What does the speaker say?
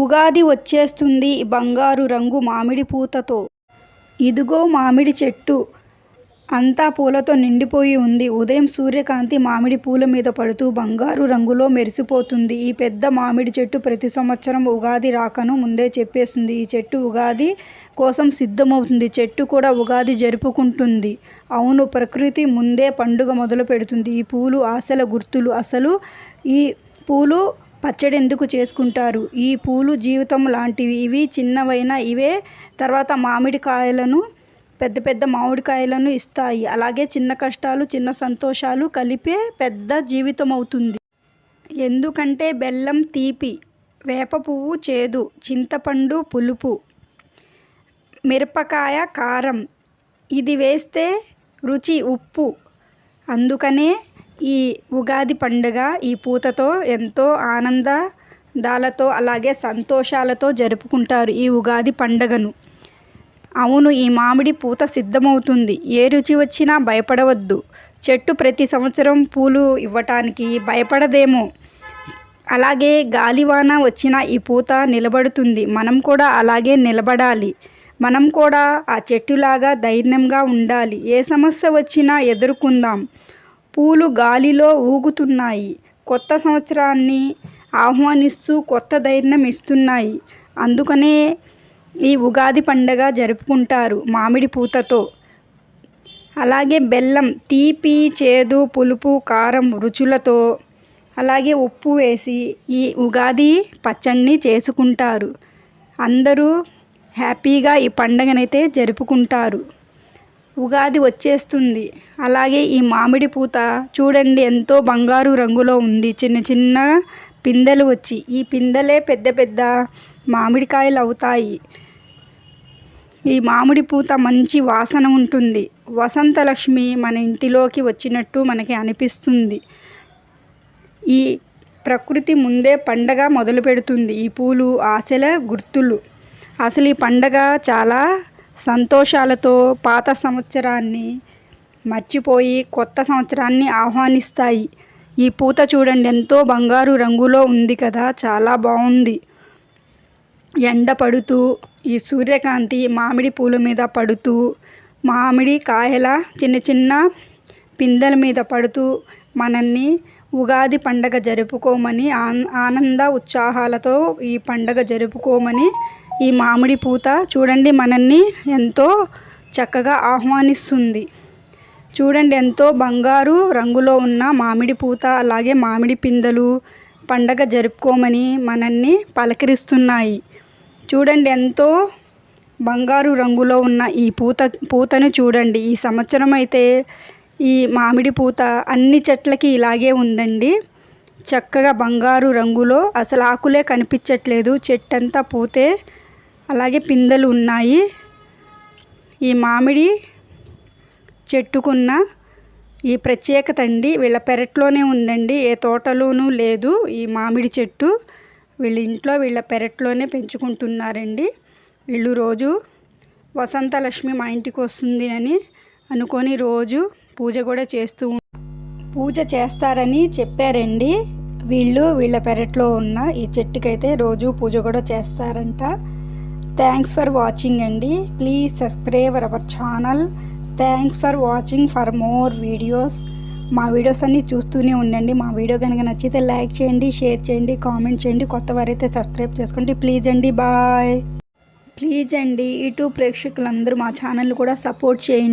ఉగాది వచ్చేస్తుంది బంగారు రంగు మామిడి పూతతో. ఇదిగో మామిడి చెట్టు అంతా పూలతో నిండిపోయి ఉంది. ఉదయం సూర్యకాంతి మామిడి పూల మీద పడుతూ బంగారు రంగులో మెరిసిపోతుంది. ఈ పెద్ద మామిడి చెట్టు ప్రతి సంవత్సరం ఉగాది రాకను ముందే చెప్పేస్తుంది. ఈ చెట్టు ఉగాది కోసం సిద్ధమవుతుంది. చెట్టు కూడా ఉగాది జరుపుకుంటుంది. అవును ప్రకృతి ముందే పండుగ మొదలుపెడుతుంది. ఈ పూలు ఆశల గుర్తులు. అసలు ఈ పూలు పచ్చడెందుకు చేసుకుంటారు? ఈ పూలు జీవితం లాంటివి. ఇవి చిన్నవైనా ఇవే తర్వాత మామిడికాయలను పెద్ద పెద్ద మామిడికాయలను ఇస్తాయి. అలాగే చిన్న కష్టాలు, చిన్న సంతోషాలు కలిపే పెద్ద జీవితం అవుతుంది ఎందుకంటే బెల్లం తీపి, వేప పువ్వు చేదు, చింతపండు పులుపు, మిరపకాయ కారం, ఇది వేస్తే రుచి ఉప్పు. అందుకనే ఈ ఉగాది పండుగ ఈ పూతతో ఎంతో ఆనందాలతో అలాగే సంతోషాలతో జరుపుకుంటారు ఈ ఉగాది పండుగను. అవును ఈ మామిడి పూత సిద్ధమవుతుంది. ఏ రుచి వచ్చినా భయపడవద్దు. చెట్టు ప్రతి సంవత్సరం పూలు ఇవ్వటానికి భయపడదేమో! అలాగే గాలివాన వచ్చినా ఈ పూత నిలబడుతుంది. మనం కూడా అలాగే నిలబడాలి. మనం కూడా ఆ చెట్టులాగా ధైర్యంగా ఉండాలి. ఏ సమస్య వచ్చినా ఎదుర్కొందాం. పూలు గాలిలో ఊగుతున్నాయి. కొత్త సంవత్సరాన్ని ఆహ్వానిస్తూ కొత్త ధైర్యం ఇస్తున్నాయి. అందుకనే ఈ ఉగాది పండగ జరుపుకుంటారు మామిడి పూతతో. అలాగే బెల్లం తీపి, చేదు, పులుపు, కారం రుచులతో అలాగే ఉప్పు వేసి ఈ ఉగాది పచ్చడిని చేసుకుంటారు. అందరూ హ్యాపీగా ఈ పండగనైతే జరుపుకుంటారు. ఉగాది వచ్చేస్తుంది. అలాగే ఈ మామిడి పూత చూడండి ఎంతో బంగారు రంగులో ఉంది. చిన్న చిన్న పిందెలు వచ్చి ఈ పిందెలే పెద్ద పెద్ద మామిడికాయలు అవుతాయి. ఈ మామిడి పూత మంచి వాసన ఉంటుంది. వసంతలక్ష్మి మన ఇంటిలోకి వచ్చినట్టు మనకి అనిపిస్తుంది. ఈ ప్రకృతి ముందే పండగ మొదలు పెడుతుంది ఈ పూలు ఆశల గుర్తులు. అసలు ఈ పండగ చాలా సంతోషాలతో పాత సంవత్సరాన్ని మర్చిపోయి కొత్త సంవత్సరాన్ని ఆహ్వానిస్తాయి. ఈ పూత చూడండి ఎంతో బంగారు రంగులో ఉంది కదా చాలా బాగుంది ఎండ పడుతూ ఈ సూర్యకాంతి మామిడి పూల మీద పడుతూ మామిడి కాయల చిన్న చిన్న పిందెల మీద పడుతూ మనల్ని ఉగాది పండగ జరుపుకోమని ఆనంద ఉత్సాహాలతో ఈ పండగ జరుపుకోమని ఈ మామిడి పూత చూడండి మనల్ని ఎంతో చక్కగా ఆహ్వానిస్తుంది. చూడండి ఎంతో బంగారు రంగులో ఉన్న మామిడి పూత అలాగే మామిడి పిందెలు పండగ జరుపుకోమని మనల్ని పలకరిస్తున్నాయి. చూడండి ఎంతో బంగారు రంగులో ఉన్న ఈ పూత పూతను చూడండి. ఈ సంవత్సరం అయితే ఈ మామిడి పూత అన్ని చెట్లకి ఇలాగే ఉందండి. చక్కగా బంగారు రంగులో అసలు ఆకులే కనిపించట్లేదు. చెట్టంతా పూతే అలాగే పిందెలు ఉన్నాయి. ఈ మామిడి చెట్టుకున్న ఈ ప్రత్యేకత అండి. వీళ్ళ పెరట్లోనే ఉందండి. ఏ తోటలోనూ లేదు ఈ మామిడి చెట్టు. వీళ్ళ ఇంట్లో వీళ్ళ పెరట్లోనే పెంచుకుంటున్నారండి. వీళ్ళు రోజు వసంతలక్ష్మి మా ఇంటికి వస్తుంది అని అనుకొని రోజు పూజ కూడా చేస్తూ పూజ చేస్తారని చెప్పారండి. వీళ్ళు వీళ్ళ పెరట్లో ఉన్న ఈ చెట్టుకైతే రోజు పూజ కూడా చేస్తారంట. థ్యాంక్స్ ఫర్ వాచింగ్ అండి. Please subscribe our channel. Thanks for watching for more videos. మా వీడియోస్ అన్నీ చూస్తూనే ఉండండి. మా వీడియో కనుక నచ్చితే లైక్ చేయండి, షేర్ చేయండి, కామెంట్ చేయండి. కొత్త వారైతే సబ్స్క్రైబ్ చేసుకోండి. ప్లీజ్ అండి బాయ్. ప్లీజ్ అండి యూట్యూబ్ ప్రేక్షకులందరూ మా ఛానల్ కూడా సపోర్ట్ చేయండి.